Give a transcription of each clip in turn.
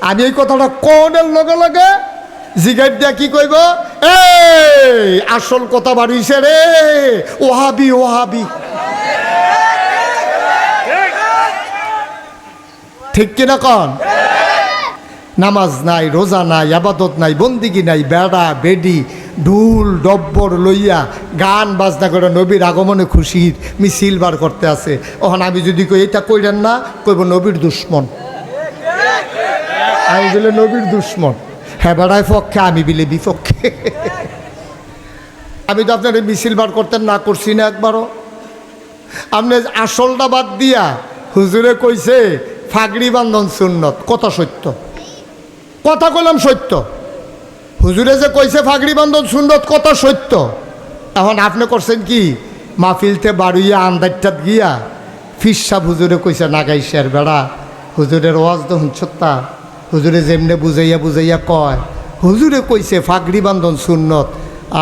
আমি এই কথাটা কোনের লগে লগে জিগাইট দিয়া কি কইব? এই, আসল কথা বাড়িছে রে। ওহাবি ওহাবি। ঠিক কিনা কন? নামাজ নাই, রোজা নাই, আবাদত নাই, বন্দিগি নাই, বেড়া, বেডি, ঢুল, ডব্বর লইয়া গান বাজনা করে নবীর আগমনে খুশির মিছিল বার করতে আছে। ওখানে আমি যদি কই এটা কইরেন না? কইব, নবীর দুশ্মন। আমি বলে নবীর দুশ্মন। হ্যাঁ বেড়ায় পক্ষে, আমি বিলে বিপক্ষে। আমি তো আপনার মিছিল বার করতেন না করছি না একবারও। আপনি আসলটা বাদ দিয়া হুজুরে কইছে, ফাগড়ি বান্ধন সুন্নত। কথা সত্য। কথা কইলাম সত্য। হুজুরে যে কইছে ফাগড়ি বান্ধন সুন্নত, কথা সত্য। এখন আপনি করছেন কি? মাহফিলতে বাড়ুইয়া আন্দারটাত গিয়া ফিসাব হুজুরে কইছে নাগাইশের বেড়া। হুজুরের ওয়াজ তো হুঞ্চত্তা হুজুরে যেমনে বুঝাইয়া বুঝাইয়া কয়, হুজুরে কইছে ফাগড়ি বান্ধন সুন্নত,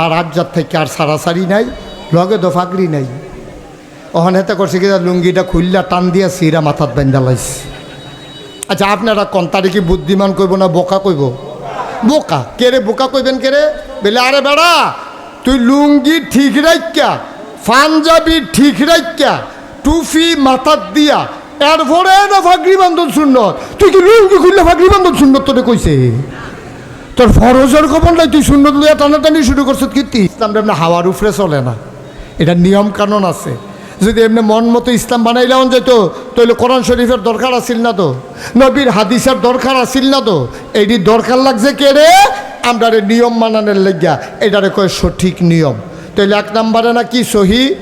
আর আজ্জার থেকে আর সারাসারি নাই, লগে তো ফাগড়ি নাই। ওখান হেতে করছে কি লুঙ্গিটা খুললা টান দিয়া সিরা মাথাত বেন্দা লাইছে। আচ্ছা আপনারা কন্তারে কি বুদ্ধিমান কইব না বোকা কইব? বোকা? কেরে বোকা কইবেন কেরে বলে, আরে বেড়া, তুই লুঙ্গি ঠিক রাখা পাঞ্জাবি ঠিক রাখা টুফি মাথাত দিয়া এরপরে না ফাগরি বান্ধন সুন্নত? তুই কি লুঙ্গি খুললে ফাগরি বান্ধন সুন্নত তোরে কইছে? তোর ফরজের খবর নাই, তুই সুন্নত লইয়া টানাটানি শুরু করছিস কীর্তি ইসলাম এমনি হাওয়ার উপরে চলে না। এটা নিয়ম কানুন আছে। যদি এমনি মন মতো ইসলাম বানাইলাম যেত তাহলে কোরআন শরীফের দরকার আছিল না তো? নবীর হাদিসের দরকার আছিল না তো? এইটি দরকার লাগছে কে রে? আমরা নিয়ম মানানোর লেগিয়া। এটারে কয় সঠিক নিয়ম। তাহলে এক নম্বরে না কি সহি?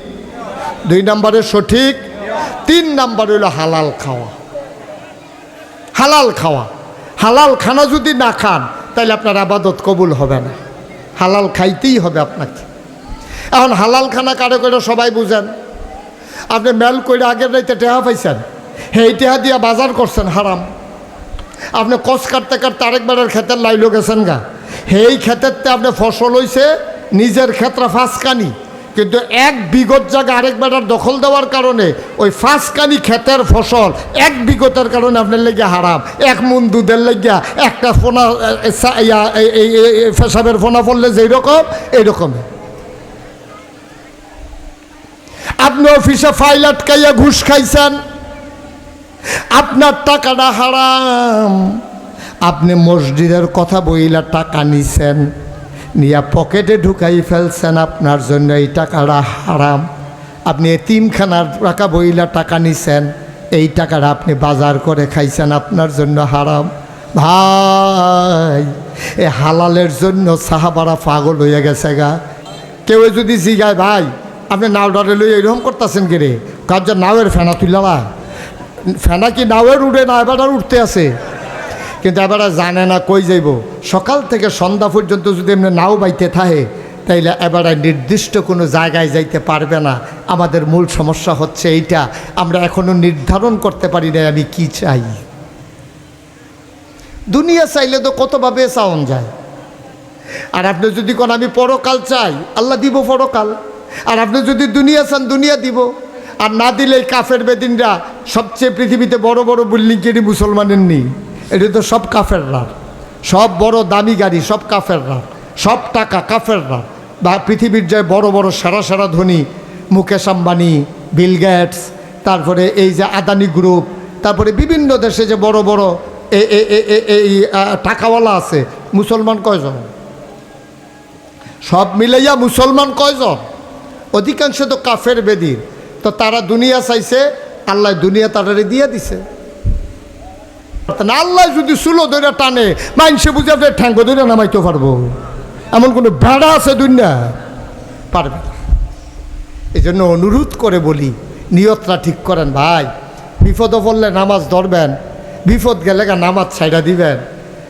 দুই নম্বরে সঠিক। তিন নম্বর হইল হালাল খাওয়া। হালাল খাওয়া। হালাল খানা যদি না খান তাহলে আপনার আবাদত কবুল হবে না। হালাল খাইতেই হবে আপনাকে। এখন হালাল খানা কারে করে সবাই বুঝেন? আপনি মেল করে আগের রাইতে টেহা পাইছেন? সেই টেহা দিয়া বাজার করছেন, হারাম। আপনি কষ কাটতে কাটতে আরেকবারের ক্ষেতের লাইলো গেছেন গা। সেই ক্ষেতেরতে আপনি ফসল হইছে, নিজের ক্ষেত্রে ফাঁসকানি। কিন্তু এক বিগত জায়গা আরেক দখল দেওয়ার কারণে ওই ফাঁসকানি ক্ষেতের ফসল এক বিগতের কারণে আপনার লেগে হারাম। এক মন দুধের লেগিয়া একটা ফোনা পেশাবের ফোনা পড়লে যেই রকম এইরকম আপনি অফিসে ফাইল আটকাইয়া ঘুষ খাইছেন। আপনার টাকাটা হারাম। আপনি মসজিদের কথা বইলা টাকা নিছেন। নিয়া পকেটে ঢুকাই ফেলছেন আপনার জন্য এই টাকাটা হারাম। আপনি এতিমখানার টাকা বইলা টাকা নিছেন, এই টাকাটা আপনি বাজার করে খাইছেন আপনার জন্য হারাম। ভাই, এ হালালের জন্য সাহাবারা পাগল হয়ে গেছে গা। কেউ যদি জিগায়, ভাই, আপনি নাও ডরে লই এরকম করতেছেন কে রে? কার যে নাওয়ের ফেনা তুললা ফেনা কি নাওয়ের উড়ে না, এবার উঠতে আছে। কিন্তু এবার জানে না কই যাইব। সকাল থেকে সন্ধ্যা পর্যন্ত যদি এমনি নাও বাইতে থাকে, তাইলে এবারে নির্দিষ্ট কোনো জায়গায় যাইতে পারবে না। আমাদের মূল সমস্যা হচ্ছে এইটা, আমরা এখনও নির্ধারণ করতে পারি না আমি কি চাই। দুনিয়া চাইলে তো কতভাবে চাওন যায়। আর আপনি যদি কোন, আমি পরকাল চাই, আল্লাহ দিব পরকাল। আর আপনি যদি দুনিয়া চান, দুনিয়া দিব। আর না দিলে কাফের বেদিনরা সবচেয়ে পৃথিবীতে বড় বড় বিল্ডিং কেনি মুসলমানের নেই এটা তো সব কাফেররা। সব বড় দামি গাড়ি, সব কাফেররা। সব টাকা কাফেররা। বা পৃথিবীর যে বড় বড় সেরা সেরা ধনী, মুকেশ আম্বানি, বিল গেটস, তারপরে এই যে আদানি গ্রুপ, তারপরে বিভিন্ন দেশে যে বড় বড় এই টাকাওয়ালা আছে, মুসলমান কয়জন? সব মিলাইয়া মুসলমান কয়জন? অধিকাংশ তো কাফের বেদির। তো তারা দুনিয়া চাইছে, আল্লাহ দুনিয়া তারারে দিয়ে দিছে। আল্লাহ যদি সুলো ধরে টানে, মাইনসে বুঝে আপনার ঠ্যাঙ্গ ধরে নামাইতে পারব। এমন কোনো ভেড়া আছে দুনিয়া? পারবে এই জন্য অনুরোধ করে বলি, নিয়তটা ঠিক করেন ভাই। বিপদও পড়লে নামাজ ধরবেন, বিপদ গেলে নামাজ ছাইড়া দিবেন।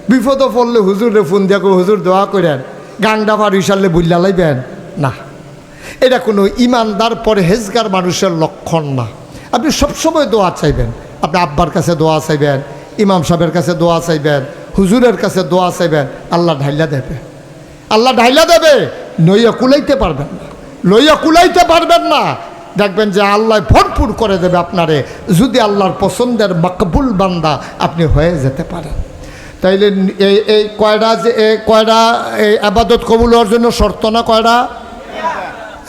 বিপদও পড়লে হুজুরে ফোন দিয়া হুজুর দোয়া করেন, গাংডা পার ইসারলে বুল্লা লাইবেন? না। এটা কোনো ইমানদার পরহেজগার মানুষের লক্ষণ না। আপনি সবসময় দোয়া চাইবেন। আপনি আব্বার কাছে দোয়া চাইবেন ইমাম সাহেবের কাছে দোয়া চাইবেন, হুজুরের কাছে দোয়া চাইবেন, আল্লাহ ঢাইলা দেবে। আল্লাহ ঢাইলা দেবে নইয়া কুলাইতে পারবেন না। লইয়া কুলাইতে পারবেন না। দেখবেন যে আল্লাহ ভরপুর করে দেবে আপনারে, যদি আল্লাহর পছন্দের মকবুল বান্দা আপনি হয়ে যেতে পারেন। তাইলে এই এই কয়টা যে, এই কয়টা এই আবাদত কবুল হওয়ার জন্য শর্ত না কয়টা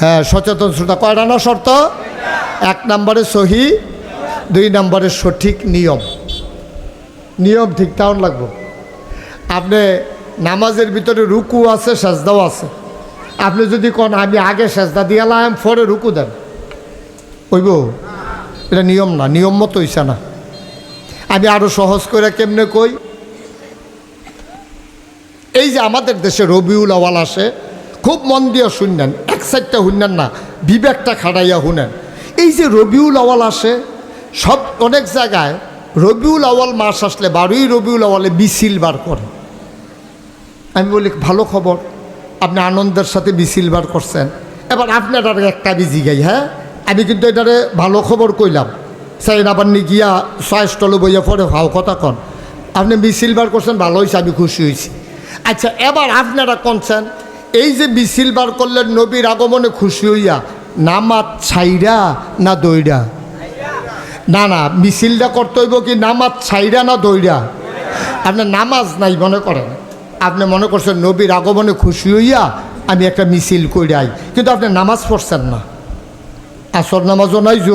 হ্যাঁ সচেতন শ্রোতা কয়টা না শর্ত? এক নম্বরে সহি, দুই নম্বরে সঠিক নিয়ম। নিয়ম ঠিক তেমন লাগবো। আপনি নামাজের ভিতরে রুকু আছে, সেজদাও আছে। আপনি যদি কোন, আমি আগে সেজদা দিয়ালাম পরে রুকু দেন। ওইব, এটা নিয়ম না, নিয়ম মতো হইছে না। আমি আরও সহজ করে কেমনে কই? এই যে আমাদের দেশে রবিউল আওয়াল আসে, খুব মন দিয়ে শুনলেন, এক সাইডটা শুনলেন না, বিবেকটা খাটাইয়া শুনেন। এই যে রবিউল আওয়াল আসে, সব অনেক জায়গায় রবিউল আওয়াল মাস আসলে বারোই রবিউল আওয়ালে মিছিল বার করে। আমি বলি, ভালো খবর, আপনি আনন্দের সাথে মিছিল বার করছেন। এবার আপনার একটা বিজি গাই হ্যাঁ? আমি কিন্তু এটারে ভালো খবর কইলাম। সাইন আবার নি গিয়া ছয় স্টলে বইয়া পরে হাও কথা কন। আপনি মিছিল বার করছেন, ভালো হয়েছে আমি খুশি হয়েছি আচ্ছা এবার আপনারা কনছেন, এই যে মিছিল বার করলেন নবীর আগমনে খুশি হইয়া, নামাজ ছাইরা না দইরা না না, মিছিলটা করতে হইব কি নামাজ ছাইরা না দইরা আপনার নামাজ নাই মনে করেন। আপনি মনে করছেন নবীর আগমনে খুশি হইয়া আমি একটা মিছিল কইরাই, কিন্তু আপনি নামাজ পড়ছেন না। আসর নামাজও নাই জু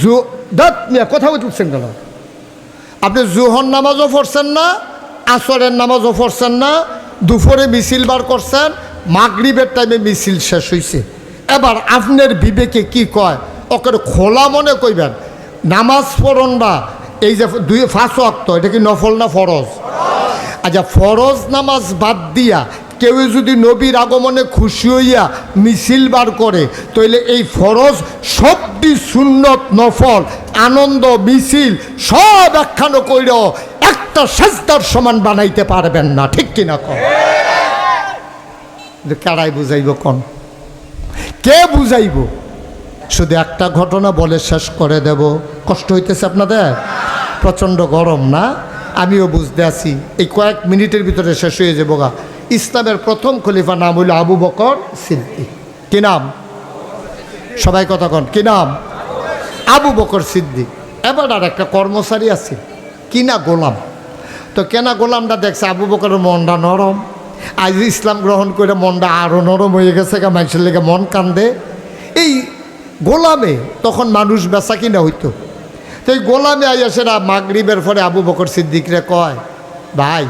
জু দাঁত কথা বলছেন কেন? আপনি জুহর নামাজও পড়ছেন না, আসরের নামাজও পড়ছেন না, দুপুরে মিছিল বার করছেন, মাগরিবের টাইমে মিছিল শেষ হয়েছে এবার আপনার বিবেকে কি কয়? ওকে খোলা মনে কইবেন নামাজ পড়ন বা এই যে দুই ফাঁস অক্ত এটা কি নফল না ফরজ? আচ্ছা ফরজ নামাজ বাদ দিয়া কেউ যদি নবীর আগমনে খুশি হইয়া মিছিল বার করে তাইলে এই ফরজ সবটি সুন্নত নফল আনন্দ মিছিল সব একখানো কইর একটা সেজদার সমান বানাইতে পারবেন না ঠিক কিনা? কন কারাই বুঝাইব কন? কে বুঝাইব? শুধু একটা ঘটনা বলে শেষ করে দেব। কষ্ট হইতেছে আপনাদের? প্রচণ্ড গরম, না? আমিও বুঝতে আছি। এই কয়েক মিনিটের ভিতরে শেষ হয়ে যাব গা। ইসলামের প্রথম খলিফা নাম হইল আবু বকর সিদ্দিক। কি নাম? সবাই কথা কন, কি নাম? আবু বকর সিদ্দিক। এবার আর একটা কর্মচারী আছে। কিনা গোলাম। তো কেনা গোলামটা দেখছে আবু বকরের মনটা নরম। আজ ইসলাম গ্রহণ করে মনটা আরও নরম হয়ে গেছে গা, মানুষের লেগে মন কান্দে। এই গোলামে, তখন মানুষ বেচা কিনা হইতো। তো এই গোলামে আইয়া সেরা মাগরিবের পরে আবু বকর সিদ্দিকরে কয়, ভাই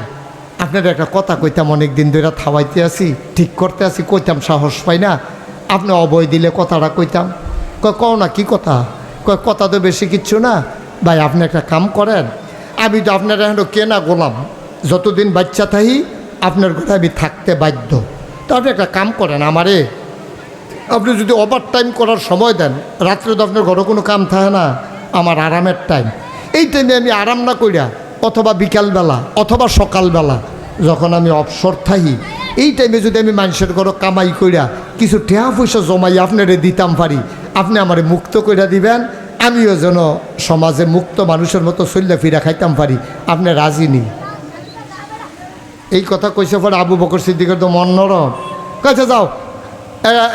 আপনার একটা কথা কইতাম অনেক দিন ধরে থাওয়াইতে আছি, ঠিক করতে আছি, কইতাম সাহস পাই না, আপনি অবয় দিলে কথাটা কইতাম। কয়, কও না, কি কথা? কয়, কথা তো বেশি কিচ্ছু না, ভাই, আপনি একটা কাম করেন, আমি তো আপনার এখন কেনা গোলাম, যতদিন বাচ্চা থাকি, আপনার ঘরে আমি থাকতে বাধ্য। তো আপনি একটা কাম করেন আমারে আপনি যদি ওভার টাইম করার সময় দেন, রাত্রে তো আপনার ঘরে কোনো কাম থাকে না, আমার আরামের টাইম এই টাইমে আমি আরাম না কইরা, অথবা বিকালবেলা, অথবা সকালবেলা, যখন আমি অবসর থাকি, এই টাইমে যদি আমি মানুষের ঘরে কামাই কইরা, কিছু টেহা পয়সা জমাই আপনারে দিতাম পারি, আপনি আমারে মুক্ত কইরা দিবেন, আমিও যেন সমাজে মুক্ত মানুষের মতো চললে ফিরা খাইতাম পারি, আপনি রাজি নেই। এই কথা কইছে পরে আবু বকর সিদ্দিকের তো মন নরম। কাছে যাও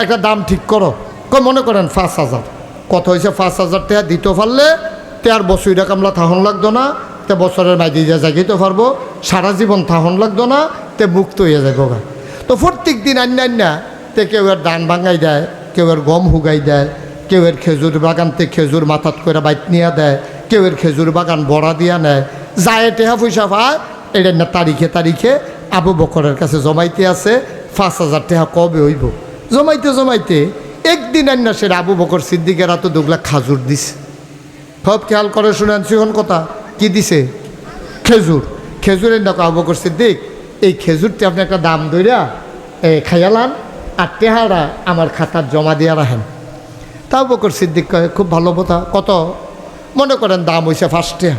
একটা দাম ঠিক করো। কই মনে করেন পাঁচ হাজার। কত হয়েছে পাঁচ হাজার টাকা দিতে পারলে, তে আর বছরটা কামলা থাহন লাগতো না, তে বছরের মাই দিয়ে জাগিতে পারব, সারা জীবন থাহন লাগতো না, তে মুক্ত হয়ে যাব গা। তো প্রত্যেক দিন আন্না তে কেউ এর ধান ভাঙাই দেয়, কেউ এর গম হুগাই দেয়, কেউ এর খেজুর বাগানতে খেজুর মাথাত করে বাইত নিয়ে দেয়, কেউ এর খেজুর বাগান বড়া দিয়া নেয়। যায় টেহা পয়সা পায়, এটা না তারিখে তারিখে আবু বকরের কাছে জমাইতে আছে, পাঁচ হাজার টাকা কবে হইব? জমাইতে জমাইতে একদিন আন্না সে আবু বকর সিদ্দিকের তো দুগলা খাজুর দিছে। সব খেয়াল করে শুনেন, সিহন কথা। কি দিছে? খেজুর। খেজুরের দেখো আবু বকর সিদ্দিক, এই খেজুরটি আপনি একটা দাম দইরা এ খাইয়ালান আর টেহারা আমার খাতার জমা দিয়া রাখেন। তা বকর সিদ্দিক কয়, খুব ভালো কথা, কত? মনে করেন দাম হয়েছে ফার্স্টে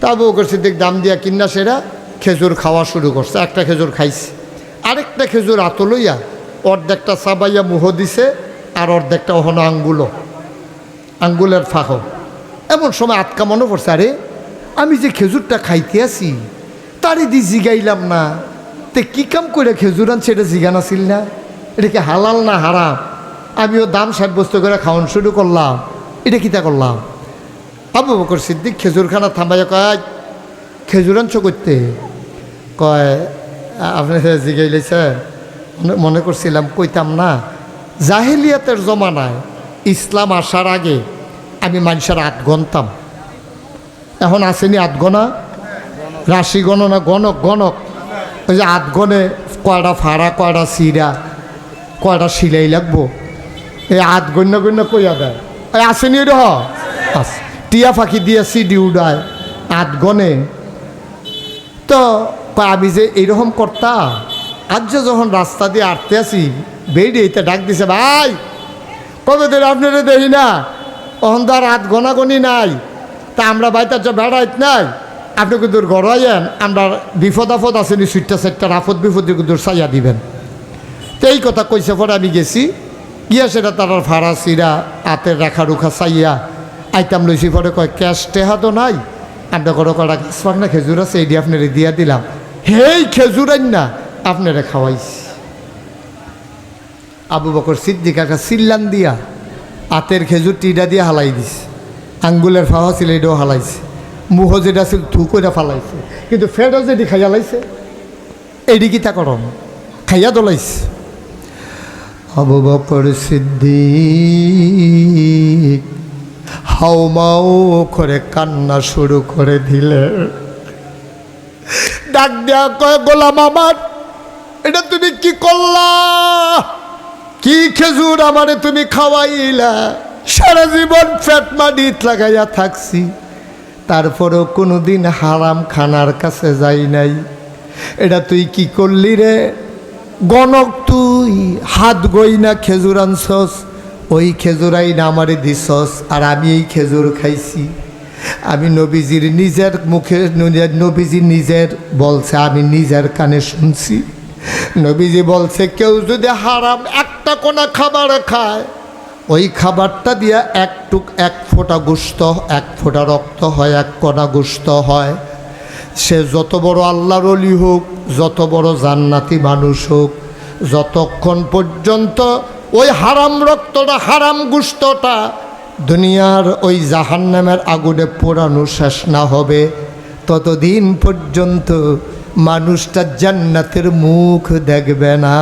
তা বকর সিদ্দিক দাম দিয়া কিনা সেরা খেজুর খাওয়া শুরু করছে, একটা খেজুর খাইছে। আরেকটা খেজুর আতো লইয়া অর্ধেকটা চাবাইয়া মুহ দিছে আর অর্ধেকটা ওহনো আঙ্গুলো। আঙ্গুলের ফাঁক এমন সময় আটকা মনে পড়ছে, আরে, আমি যে খেজুরটা খাইতে আছি, তারই দি জিগাইলাম না। তে কি কাম করে খেজুর আনছে, এটা জিগান আসিল না? এটা কি হালাল না হারাম? আমিও দাম সাব্যস্ত করে খাওয়ান শুরু করলাম। এটা কিতা করলাম? আবু বকর সিদ্দিক খেজুরখানা থামাইয়া কয়, খেজুর আনছো করতে কয় আপনি জিগাইলেছে মনে- করছিলাম, কইতাম না, জাহেলিয়াতের জমানায় ইসলাম আসার আগে আমি মানুষের আট গণতাম। এখন আসেনি আট গণা, রাশি গণনা, গণক গণক। ওই যে আট গণে কয়টা ফাড়া কয়টা সিরা কয়টা সিলাই লাগবো। এই আট গণ্য গণ্য কইয়া দেয়। এই আসেনি রে আস টিয়া ফাঁকি দিয়ে সিডি উড়ায় আট গণে। তো আমি যে এইরকম করতা আজ যখন রাস্তা দিয়ে আটতে আসি বেরিয়ে এটা ডাক দিছে, ভাই কবে দিন আপনারা দেখি না? অহন তো আর হাত গনাগনি নাই। তা আমরা বাইতার যে বেড়াইত নাই। আপনি কিন্তু গড়াইয়েন আমরা বিপদ আপদ আসেনি সুইটটা সাইটটা আপদ বিপদ কিন্তু সাইয়া দিবেন। তো এই কথা কইছে পরে আমি গেছি। গিয়া সেটা তার ভাড়া চিরা হাতের রেখা রুখা চাইয়া আইতাম লইছি পরে কয়, ক্যাশ টেহা তো নাই। আমরা করো কটা গাছ পাক না, খেজুর আছে এটি আপনারে দিয়া দিলাম। হেই, খেজুর আইন না। আপনারে খাওয়াইছি। আবু বকর সিদ্দিক একটা সিল্লান দিয়া আতের খেজুর টিডা দিয়ে হালাই দিছে। আঙ্গুলের ফাওয়া ছিল এটাও হালাইছে। মুহ যেটা ছিল থু করে ফালাইছে। কিন্তু ফেটও যেটি খাইয়া লাইছে এডি কিতা করম? খাইয়া দলাইছে। আবু বকর সিদ্দিক হাউমাও করে কান্না শুরু করে দিলে। ডাক দেয়া কয়, গোলাম আমার এটা তুমি কি করলা? কি খেজুর আমারে তুমি খাওয়াইলা? সারা জীবন ফ্যাট মাডিত লাগাইয়া থাকছি। তারপরেও কোনোদিন হারাম খানার কাছে যাই নাই। এটা তুই কি করলি রে? গণক তুই, হাত গই না খেজুর আনছস, ওই খেজুরাই না আমারে দিছস, আর আমি এই খেজুর খাইছি। আমি নবীজির নিজের মুখে নবীজি নিজের বলছে, আমি নিজের কানে শুনছি। নবীজি বলছে, কেউ যদি হারাম একটা কোনা খাবার খায়, ওই খাবারটা দিয়ে একটুক এক ফোঁটা গুস্ত এক ফোঁটা রক্ত হয়, এক কণা গুস্ত হয়। সে যত বড় আল্লাহর অলি হোক, যত বড় জান্নাতি মানুষ হোক, যতক্ষণ পর্যন্ত ওই হারাম রক্তটা, হারাম গুস্তটা দুনিয়ার ওই জাহান্নামের আগুনে পোড়ানো শেষ না হবে, ততদিন পর্যন্ত মানুষটা জান্নাতের মুখ দেখবে না।